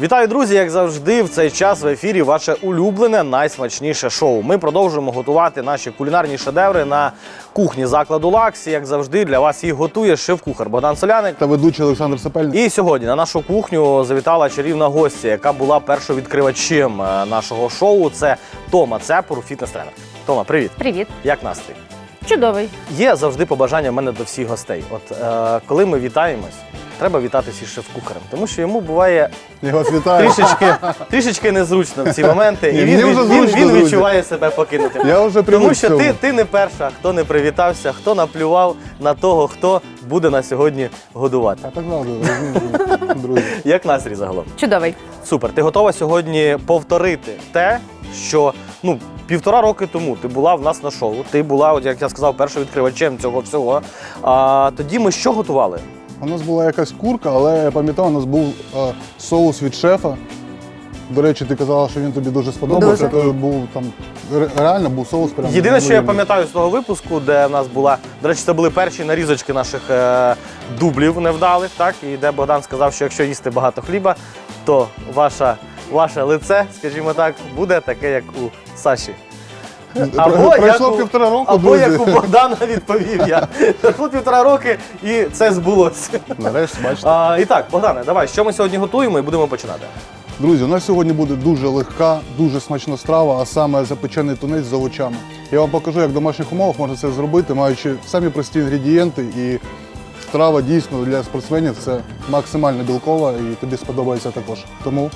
Вітаю, друзі! Як завжди, в цей час в ефірі ваше улюблене найсмачніше шоу. Ми продовжуємо готувати наші кулінарні шедеври на кухні закладу Лаксі. Як завжди, для вас їх готує шеф-кухар Богдан Соляник. та ведучий Олександр Сапельник. І сьогодні на нашу кухню завітала чарівна гостя, яка була першовідкривачем е, нашого шоу. Це Тома Цепур, фітнес-тренер. Тома, привіт! Привіт, Як настрій? чудовий. Є завжди побажання в мене до всіх гостей. От е, коли ми вітаємось, треба вітатися із шеф-кухарем, тому що йому буває Я вас вітаю. трішечки, трішечки незручно в ці моменти, Ні, і він, мені вже він, він, зручно, він друзі. відчуває себе покинутим. Я вже привик Тому що ти, ти не перша, хто не привітався, хто наплював на того, хто буде на сьогодні годувати. А так розумієте, друзі. Як настрій загалом? Чудовий. Супер. Ти готова сьогодні повторити те, що ну. Півтора роки тому ти була в нас на шоу. Ти була, от як я сказав, першовідкривачем цього всього. А тоді ми що готували? У нас була якась курка, але я пам'ятаю, у нас був е, соус від шефа. До речі, ти казала, що він тобі дуже сподобався. Дуже. То був там ре- реально був соус прямо. Єдине, що я неймовірний. пам'ятаю з того випуску, де в нас була, до речі, це були перші нарізочки наших е, дублів невдалих, так? І де Богдан сказав, що якщо їсти багато хліба, то ваша, ваше лице, скажімо так, буде таке, як у Саші. Про- Пройшло як у- півтора року, або друзі. як у Богдана відповів я. Пройшло півтора роки і це збулося. Нарешті, бачите. А, і так, Богдане, давай, що ми сьогодні готуємо і будемо починати. Друзі, у нас сьогодні буде дуже легка, дуже смачна страва, а саме запечений тунець з овочами. Я вам покажу, як в домашніх умовах можна це зробити, маючи самі прості інгредієнти. І страва дійсно для спортсменів це максимально білкова і тобі сподобається також. Тому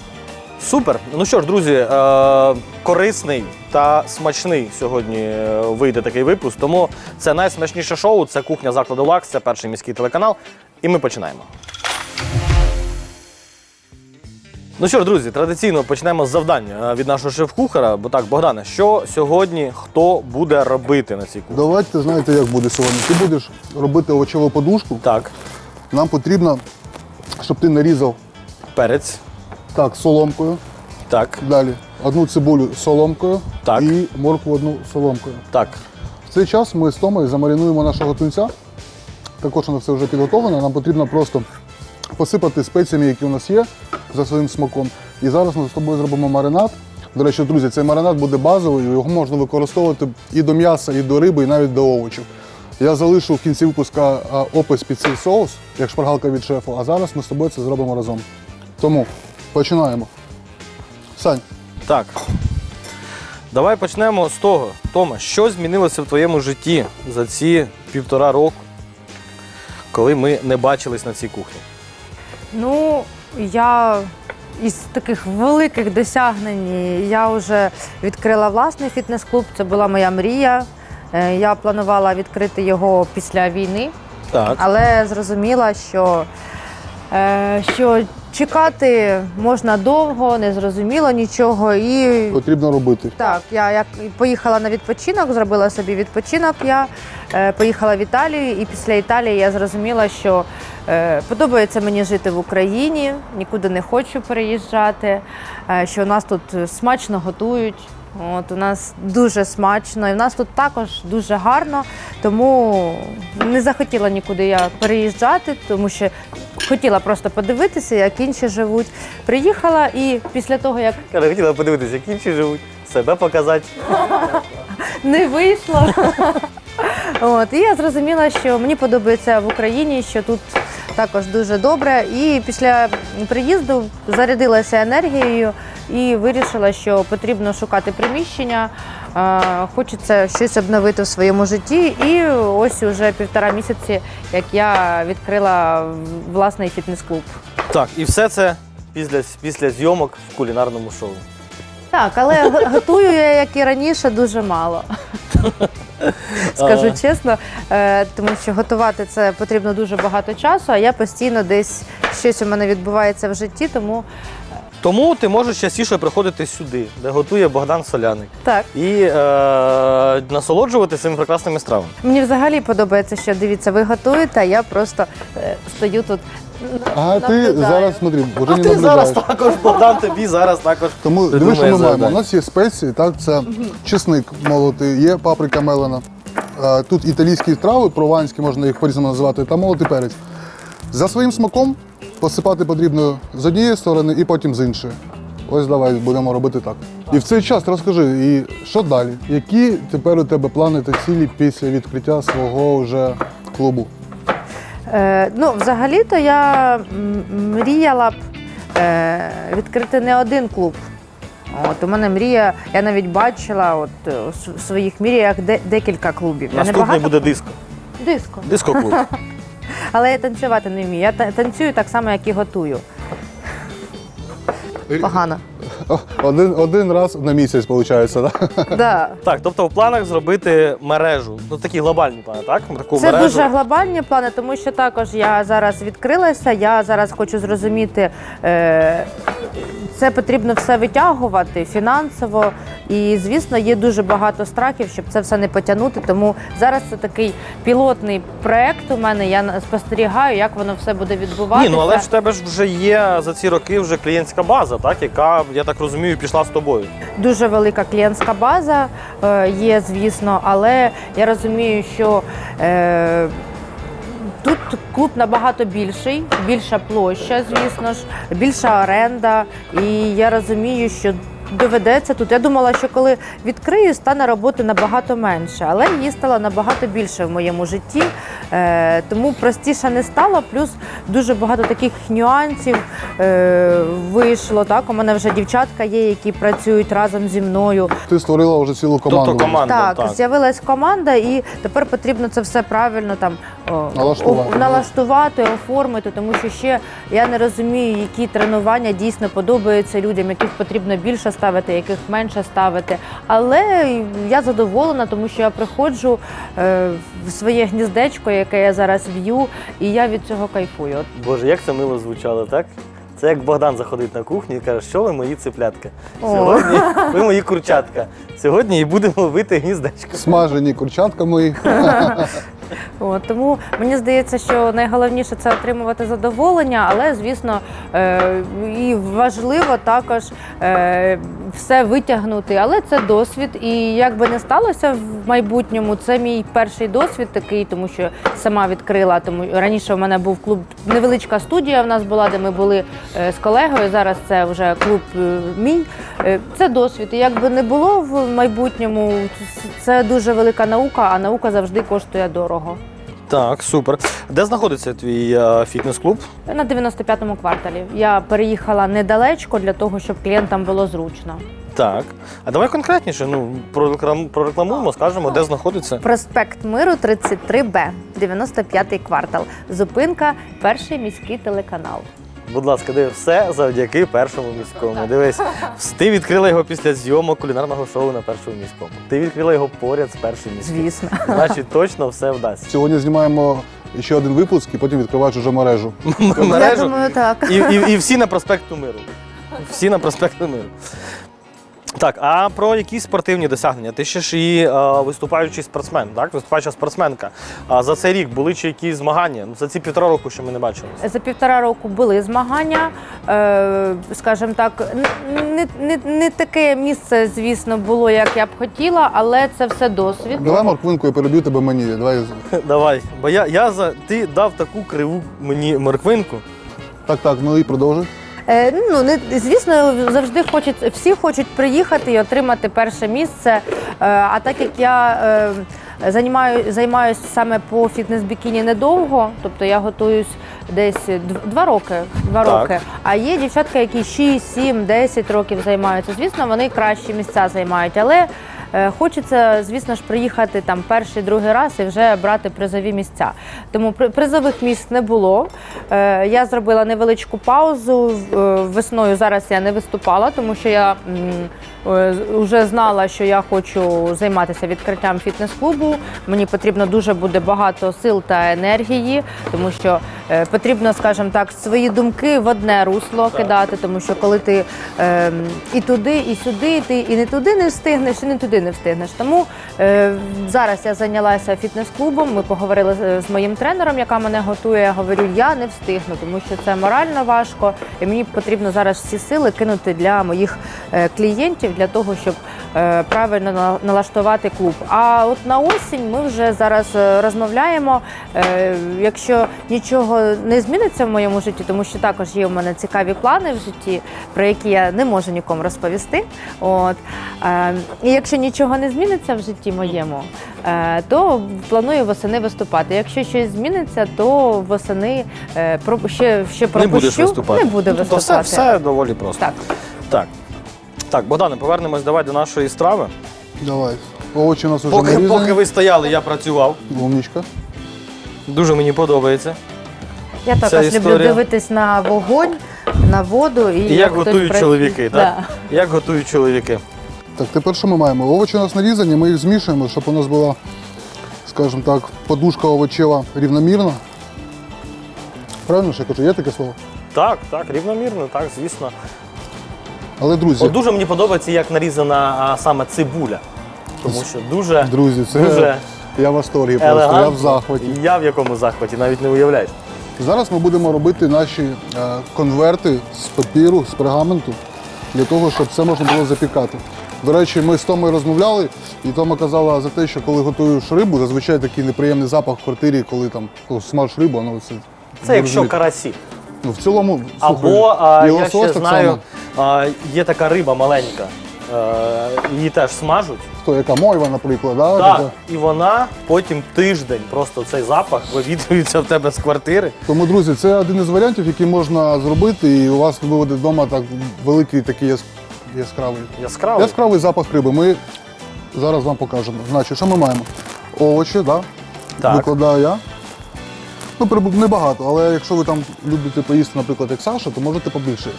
Супер. Ну що ж, друзі, е, корисний та смачний сьогодні е, вийде такий випуск. Тому це найсмачніше шоу. Це кухня закладу Лакс, це перший міський телеканал. І ми починаємо. Ну що ж, друзі, традиційно почнемо з завдання е, від нашого шеф-кухара. Бо так, Богдане, що сьогодні хто буде робити на цій кухні? давайте знаєте, як буде сьогодні. Ти будеш робити овочеву подушку. Так, Нам потрібно, щоб ти нарізав перець. Так соломкою. Так, Далі одну цибулю соломкою Так. і моркву одну соломкою. так. В цей час ми з Томою замаринуємо нашого тунця. Також нас все вже підготовлено. Нам потрібно просто посипати спеціями, які у нас є, за своїм смаком. І зараз ми з тобою зробимо маринад. До речі, друзі, цей маринад буде базовий, його можна використовувати і до м'яса, і до риби, і навіть до овочів. Я залишу в кінці випуска опис під цей соус, як шпаргалка від шефу, а зараз ми з тобою це зробимо разом. Тому починаємо. Сань, Так. Давай почнемо з того. Тома, що змінилося в твоєму житті за ці півтора року, коли ми не бачились на цій кухні? Ну, я із таких великих досягнень я вже відкрила власний фітнес-клуб. Це була моя мрія. Е, Я планувала відкрити його після війни, Так. але зрозуміла, що, е, що чекати можна довго, не зрозуміло нічого. І потрібно робити. Так, я як поїхала на відпочинок, зробила собі відпочинок. Я е, поїхала в Італію, і після Італії я зрозуміла, що е, подобається мені жити в Україні, нікуди не хочу переїжджати. е, що у нас тут смачно готують. От у нас дуже смачно, і в нас тут також дуже гарно. Тому не захотіла нікуди я переїжджати, тому що хотіла просто подивитися, як інші живуть. Приїхала, і після того, як Я хотіла подивитися, як інші живуть, себе показати. не вийшло. От, і я зрозуміла, що мені подобається в Україні, що тут також дуже добре. І після приїзду зарядилася енергією і вирішила, що потрібно шукати приміщення. Хочеться щось обновити в своєму житті. І ось уже півтора місяці, як я відкрила власний фітнес-клуб. Так, і все це після, після зйомок в кулінарному шоу. Так, але готую я, як і раніше, дуже мало. Скажу чесно, е, тому що готувати це потрібно дуже багато часу, а я постійно десь щось у мене відбувається в житті, тому Тому ти можеш частіше приходити сюди, де готує Богдан Соляник, так. і е, насолоджуватися цими прекрасними стравами. Мені взагалі подобається, що дивіться, ви готуєте, а я просто е, стою тут. А ти наблюдаю. зараз смотри, вже А не ти наблюдаєш. зараз також, Богдан, тобі зараз також. Тому диви, що ми маємо. У нас є спеції, так, це чесник молотий, є паприка мелена. Е, Тут італійські трави, прованські, можна їх по-різному називати, та молотий перець. За своїм смаком Посипати потрібно з однієї сторони і потім з іншої. Ось давай будемо робити так. І в цей час розкажи, і що далі? Які тепер у тебе плани та цілі після відкриття свого вже клубу? Е, ну, взагалі-то я мріяла б е, відкрити не один клуб. От у мене мрія, я навіть бачила от, е, у в своїх мріях де, декілька клубів. Я не Наступний багато буде диско. диско. Диско-клуб. Але я танцювати не вмію. Я танцюю так само, як і готую. Погано. Один, один раз на місяць, виходить, так? Да. Так, тобто в планах зробити мережу. Ну такі глобальні плани, так? Таку Це мережу. дуже глобальні плани, тому що також я зараз відкрилася. Я зараз хочу зрозуміти, е, це потрібно все витягувати фінансово. І, звісно, є дуже багато страхів, щоб це все не потягнути. Тому зараз це такий пілотний проект у мене. Я спостерігаю, як воно все буде відбуватися. Ні, ну але ж в тебе ж вже є за ці роки вже клієнтська база, так, яка, я так розумію, пішла з тобою. Дуже велика клієнтська база е, є, звісно, але я розумію, що е, тут клуб набагато більший, більша площа, звісно ж, більша оренда. І я розумію, що доведеться тут. Я думала, що коли відкрию, стане роботи набагато менше, але її стало набагато більше в моєму житті. Е, тому простіше не стало. Плюс дуже багато таких нюансів е, вийшло. Так, у мене вже дівчатка є, які працюють разом зі мною. Ти створила вже цілу команду. Тобто команда. Так, з'явилась команда, і тепер потрібно це все правильно там Налаштувати. о- налаштувати, оформити, тому що ще я не розумію, які тренування дійсно подобаються людям, яких потрібно більше ставити, яких менше ставити. Але я задоволена, тому що я приходжу е, в своє гніздечко, яке я зараз в'ю, і я від цього кайфую. Боже, як це мило звучало, так? Це як Богдан заходить на кухню і каже, що ви мої циплятки. Сьогодні ви мої курчатка. Сьогодні і будемо ловити гніздечко. Смажені курчатка мої. От, тому мені здається, що найголовніше це отримувати задоволення, але звісно е, і важливо також е, все витягнути. Але це досвід, і як би не сталося в майбутньому, це мій перший досвід такий, тому що сама відкрила. Тому раніше в мене був клуб, невеличка студія в нас була, де ми були е, з колегою. Зараз це вже клуб е, мій. Е, Це досвід. І як би не було в майбутньому, це дуже велика наука, а наука завжди коштує дорого. Так, супер. Де знаходиться твій е, фітнес-клуб? На 95-му кварталі. Я переїхала недалечко для того, щоб клієнтам було зручно. Так. А давай конкретніше, ну, прореклам- прорекламуємо, скажемо, де знаходиться. Проспект Миру 33Б, 95-й квартал. Зупинка, перший міський телеканал. Будь ласка, диви, все завдяки першому міському. Дивись, ти відкрила його після зйомок кулінарного шоу на першому міському. Ти відкрила його поряд з першим міським. Звісно. Значить, точно все вдасться. Сьогодні знімаємо ще один випуск і потім відкриваєш уже мережу. Я думаю, так. і, і, і всі на проспекту миру. Всі на проспекту миру. Так, а про якісь спортивні досягнення? Ти ще ж і е, виступаючий спортсмен, так? Виступаюча спортсменка. А за цей рік були чи якісь змагання? Ну, за ці півтора року, що ми не бачилися. За півтора року були змагання. Е, скажімо так, не, не, не таке місце, звісно, було, як я б хотіла, але це все досвід. Давай морквинку, я переб'ю тебе мені. Давай. Давай, бо я, я за ти дав таку криву мені морквинку. Так, так, ну і продовжуй. Е, ну не звісно, завжди хочуть всі хочуть приїхати і отримати перше місце. Е, а так як я е, займаю, займаюся саме по фітнес-бікіні недовго, тобто я готуюсь десь дв- два роки. Два Так. роки. А є дівчатка, які 6, 7, 10 років займаються. Звісно, вони кращі місця займають, але. Е, Хочеться, звісно ж, приїхати там перший, другий раз і вже брати призові місця. Тому при- призових місць не було. Е, Я зробила невеличку паузу. Е, Весною зараз я не виступала, тому що я вже знала, що я хочу займатися відкриттям фітнес-клубу. Мені потрібно дуже буде багато сил та енергії, тому що потрібно, скажімо так, свої думки в одне русло кидати, тому що коли ти е, і туди, і сюди, ти і не туди не встигнеш, і не туди не встигнеш. Тому е, зараз я зайнялася фітнес-клубом. Ми поговорили з- моїм тренером, яка мене готує. Я говорю, я не встигну, тому що це морально важко, і мені потрібно зараз всі сили кинути для моїх е, клієнтів для того, щоб е, правильно налаштувати клуб. А от на осінь ми вже зараз е, розмовляємо. Е, Якщо нічого не зміниться в моєму житті, тому що також є у мене цікаві плани в житті, про які я не можу нікому розповісти. От е, і якщо нічого не зміниться в житті моєму, е, то планую восени виступати. Якщо щось зміниться, то восени е, ще, ще пропущу. Не будеш виступати. Не буде Ну, виступати. все, все доволі просто. Так. Так. Так, Богдане, повернемось давай до нашої страви. Давай. Овочі у нас вже Поки, нарізані. поки ви стояли, я працював. Умнічка. Дуже мені подобається. Я також люблю історія. дивитись на вогонь, на воду і, І як хтось готують працює. чоловіки, так? Да. Як готують чоловіки. Так, тепер що ми маємо? Овочі у нас нарізані, ми їх змішуємо, щоб у нас була, скажімо так, подушка овочева рівномірна. Правильно що я кажу, є таке слово? Так, так, рівномірно, так, звісно. Але, друзі, От дуже мені подобається, як нарізана а, саме цибуля. Тому що дуже, друзі, це дуже я в восторгі просто, я в захваті. Я в якому захваті, навіть не уявляєш. Зараз ми будемо робити наші е, конверти з папіру, з пергаменту, для того, щоб все можна було запікати. До речі, ми з Томою розмовляли, і Тома казала за те, що коли готуєш рибу, зазвичай такий неприємний запах в квартирі, коли там смажеш рибу, ну це. Це якщо карасі. Ну, в цілому, Або а, і я лосось ще так знаю, само. а, є така риба маленька. Е, її теж смажуть. Хто, яка мойва, наприклад, да? Так, така? і вона потім тиждень просто цей запах вивітрюється в тебе з квартири. Тому, друзі, це один із варіантів, який можна зробити, і у вас буде вдома так великий такий яскравий. Яскравий. Яскравий запах риби. Ми зараз вам покажемо. Значить, що ми маємо? Овочі, да? Так. викладаю я. Ну, прибу- небагато, але якщо ви там любите поїсти, наприклад, як Саша, то можете побільше.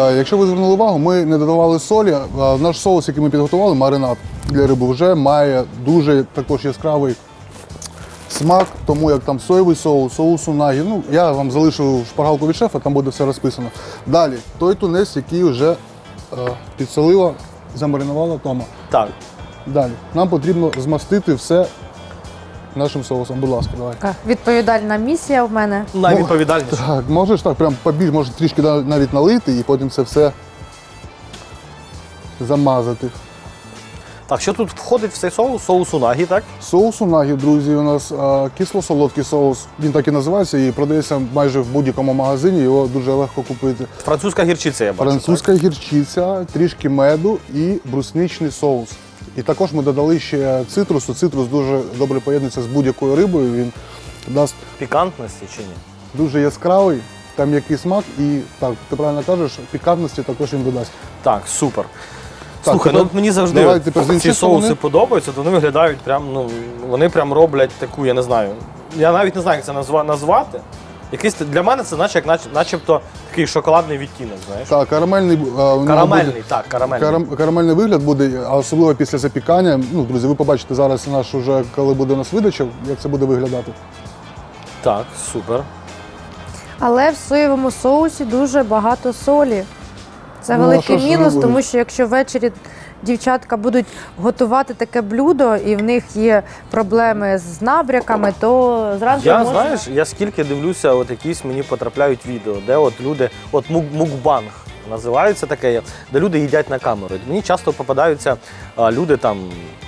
Е, Якщо ви звернули увагу, ми не додавали солі. Наш соус, який ми підготували, маринад для риби, вже має дуже також яскравий смак, тому як там соєвий соус, соус унагі. Ну, я вам залишу шпаргалку від шефа, там буде все розписано. Далі, той тунець, який вже підсолила, замаринувала Тома. Так. Далі, нам потрібно змастити все нашим соусом. Будь ласка, давай. Така Відповідальна місія в мене. Найвідповідальніше. Так, можеш так, прям побіль, може трішки навіть налити і потім це все замазати. Так, що тут входить в цей соус? Соус унагі, так? Соус унагі, друзі, у нас а, кисло-солодкий соус. Він так і називається і продається майже в будь-якому магазині. Його дуже легко купити. Французька гірчиця, я бачу. Французька гірчиця, трішки меду і брусничний соус. І також ми додали ще цитрусу. Цитрус дуже добре поєднується з будь-якою рибою. Він дасть? Пікантності чи ні? дуже яскравий, там м'який смак, і так, ти правильно кажеш, пікантності також він додасть. Так, супер. Так, Слухай, тепер ну от мені завжди давай тепер з ці іншої соуси сторони. подобаються, то вони виглядають прям, ну, вони прям роблять таку, я не знаю. Я навіть не знаю, як це назва- назвати. Якийсь для мене це наче, як нач- начебто такий шоколадний відтінок, знаєш. Так, карамельний, а, у буде- Карамельний, так, карамельний. Карам- карамельний вигляд буде, а особливо після запікання. Ну, друзі, ви побачите зараз наш уже, коли буде у нас видача, як це буде виглядати. Так, супер. Але в соєвому соусі дуже багато солі. Це Ну, великий що мінус, тому що якщо ввечері дівчатка будуть готувати таке блюдо, і в них є проблеми з набряками, то зранку Я можна... знаєш, я скільки дивлюся, от якісь мені потрапляють відео, де от люди, от мук- мукбанг називається таке, де люди їдять на камеру. Мені часто попадаються а, люди там,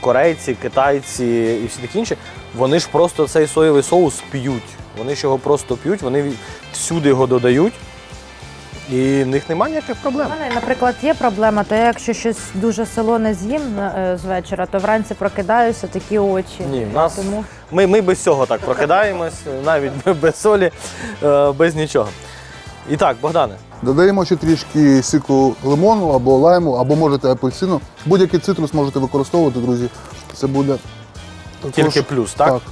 корейці, китайці і всі такі інші. Вони ж просто цей соєвий соус п'ють. Вони ж його просто п'ють, вони всюди його додають. І в них немає ніяких У проблем. мене, наприклад, є проблема, то я якщо щось дуже солоне з'їм е, з вечора, то вранці прокидаюся такі очі. Ні, в нас Тому ми, ми без цього так прокидаємось, навіть без солі, е, без нічого. І так, Богдане, Додаємо ще трішки сіку лимону або лайму, або можете апельсину. Будь-який цитрус можете використовувати, друзі. Це буде також... тільки плюс, так? Так.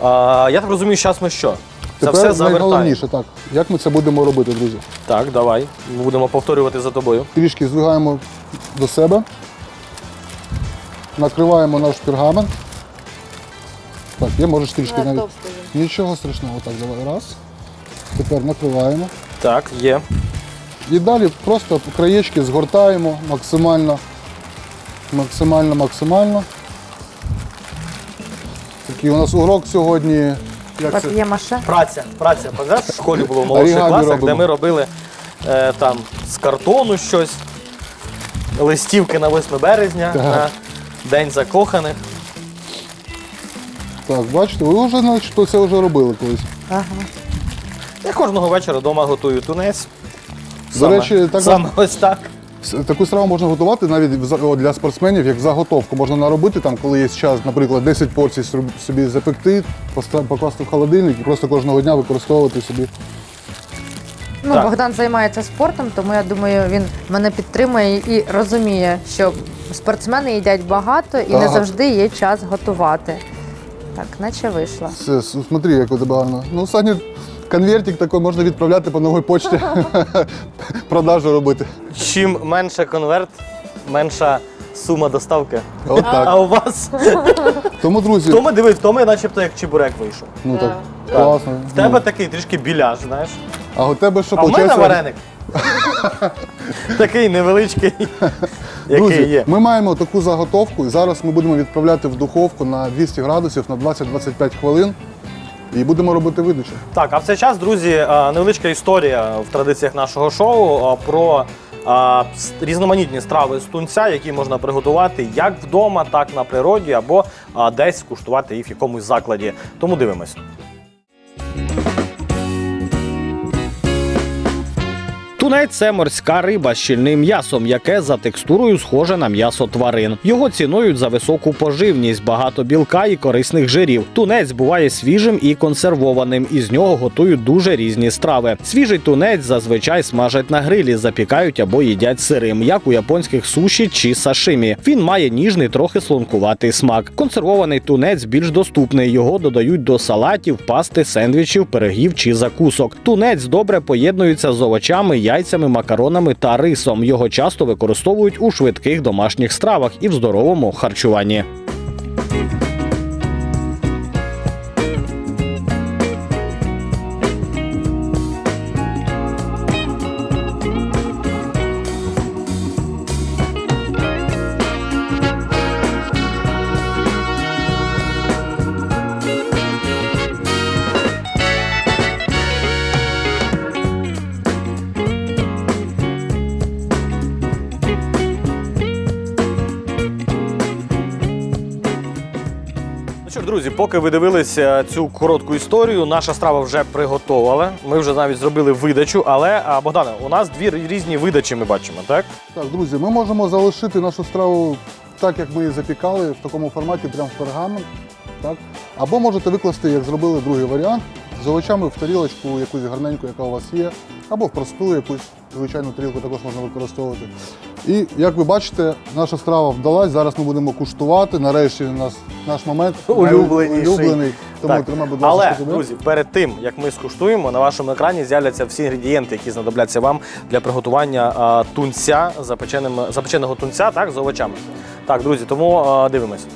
А, я так розумію, зараз ми що? Це Тепер все завертаємо. найголовніше, так. Як ми це будемо робити, друзі? Так, давай. Будемо повторювати за тобою. Трішки здвигаємо до себе. Накриваємо наш пергамент. Так, є, можеш трішки навіть. Нічого страшного. Так, давай. Раз. Тепер накриваємо. Так, є. І далі просто краєчки згортаємо максимально. Максимально, максимально. Такий у нас урок сьогодні. Як це? Праця, праця. Пам'ятаєш, в школі було в молодших Орігамі класах, робимо. де ми робили е, там з картону щось, листівки на 8 березня. Так. е, День закоханих. Так, бачите, ви вже значить, це вже робили колись. Ага. Я кожного вечора вдома готую тунець. До речі, так- саме ось так. Таку страву можна готувати навіть для спортсменів, як заготовку. Можна наробити там, коли є час, наприклад, 10 порцій собі запекти, покласти в холодильник і просто кожного дня використовувати собі. Ну, Так. Богдан займається спортом, тому я думаю, він мене підтримує і розуміє, що спортсмени їдять багато і не Ага. завжди є час готувати. Так, наче вийшло. Це, с- смотри, як у тебе гарно. Ну, Сані, конвертик такий можна відправляти по новій почті, продажу робити. Чим менше конверт, менша сума доставки. От А у вас? Тому, друзі, Томи, дивись, Томи начебто як чебурек вийшов. ну так, Так. класно. В тебе такий трішки біляш, знаєш. А у тебе що А в мене виходить? вареник. Такий невеличкий, який Друзі, є. ми маємо таку заготовку, і зараз ми будемо відправляти в духовку на 200 градусів на 20-25 хвилин. І будемо робити видачу. Так, а в цей час, друзі, е, невеличка історія в традиціях нашого шоу е, про е, різноманітні страви з тунця, які можна приготувати як вдома, так на природі, або десь куштувати їх в якомусь закладі. Тому дивимось. Тунець це морська риба з щільним м'ясом, яке за текстурою схоже на м'ясо тварин. Його цінують за високу поживність, багато білка і корисних жирів. Тунець буває свіжим і консервованим. Із нього готують дуже різні страви. Свіжий тунець зазвичай смажать на грилі, запікають або їдять сирим, як у японських суші чи сашимі. Він має ніжний, трохи слонкуватий смак. Консервований тунець більш доступний. Його додають до салатів, пасти, сендвічів, пирогів чи закусок. Тунець добре поєднується з овочами, яйцями, макаронами та рисом. Його часто використовують у швидких домашніх стравах і в здоровому харчуванні. Ну що ж, друзі, поки ви дивилися цю коротку історію, наша страва вже приготовила. Ми вже навіть зробили видачу, але Богдане, у нас дві різні видачі ми бачимо, так? Так, друзі, ми можемо залишити нашу страву так, як ми її запікали, в такому форматі, прямо в пергамент. Так? Або можете викласти, як зробили другий варіант, з овочами в тарілочку якусь гарненьку, яка у вас є, або в просту якусь звичайну тарілку також можна використовувати. І як ви бачите, наша страва вдалась. Зараз ми будемо куштувати. Нарешті у нас наш момент Улюбленіший. улюблений. Тому Так. тримай, будь ласка, Але, тебе. друзі, перед тим як ми скуштуємо, на вашому екрані з'являться всі інгредієнти, які знадобляться вам для приготування а, тунця, запеченим, запеченого тунця, так, з овочами. Так, друзі, тому а, дивимось.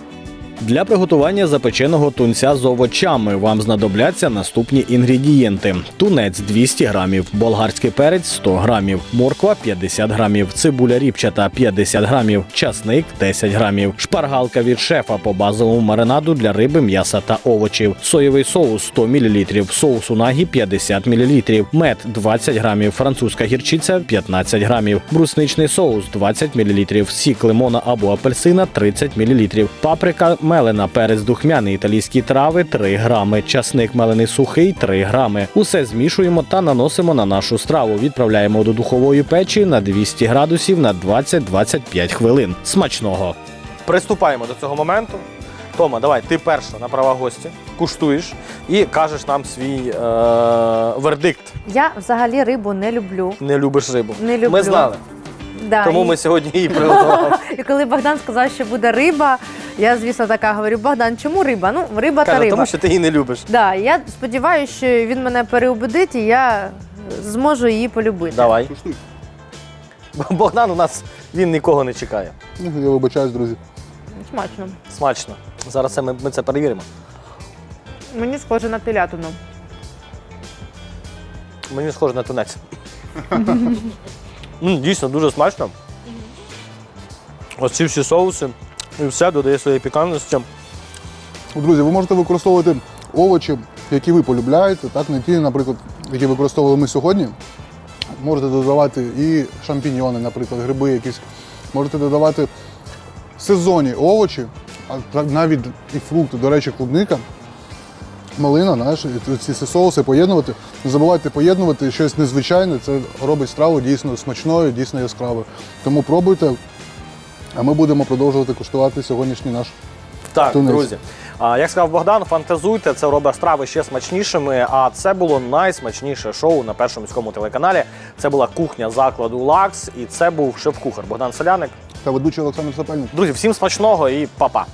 Для приготування запеченого тунця з овочами вам знадобляться наступні інгредієнти: тунець 200 грамів, болгарський перець 100 грамів, морква 50 грамів, цибуля ріпчата 50 грамів, часник 10 грамів, шпаргалка від шефа по базовому маринаду для риби, м'яса та овочів, соєвий соус 100 мл, соус унагі 50 мл, мед 20 грамів, французька гірчиця 15 грамів, брусничний соус 20 мл, сік лимона або апельсина 30 мл, паприка мелена, перець духмяний, італійські трави 3 грами, часник мелений сухий 3 грами. Усе змішуємо та наносимо на нашу страву. Відправляємо до духової печі на 200 градусів на 20-25 хвилин. Смачного! Приступаємо до цього моменту. Тома, давай, ти перша на права гості, куштуєш і кажеш нам свій е- вердикт. Я взагалі рибу не люблю. Не любиш рибу. Не люблю. Ми знали, Да, тому і, ми сьогодні її приготували. і коли Богдан сказав, що буде риба, я, звісно, така говорю: Богдан, чому риба? Ну, риба та Каже, риба. тому що ти її не любиш. Да, я сподіваюся, що він мене переубедить, і я зможу її полюбити. Давай. Богдан у нас він нікого не чекає. Ну, Я вибачаюсь, друзі. Смачно. Смачно. Зараз це ми, ми це перевіримо. Мені схоже на телятину. Мені схоже на тунець. М, Дійсно, дуже смачно. Ось ці всі соуси і все додає своєї пікантності. Друзі, ви можете використовувати овочі, які ви полюбляєте, так, не ті, наприклад, які використовували ми сьогодні. Можете додавати і шампіньйони, наприклад, гриби якісь. Можете додавати сезонні овочі, а навіть і фрукти, до речі, клубника, малина, знаєш, ці соуси поєднувати. Не забувайте поєднувати щось незвичайне, це робить страву дійсно смачною, дійсно яскравою. Тому пробуйте, а ми будемо продовжувати куштувати сьогоднішній наш. Так, Тунець. друзі. А, як сказав Богдан, фантазуйте, це робить страви ще смачнішими. А це було найсмачніше шоу на першому міському телеканалі. Це була кухня закладу Лакс, і це був шеф-кухар Богдан Соляник. Та ведучий Олександр Сапельник. Друзі, всім смачного і па-па!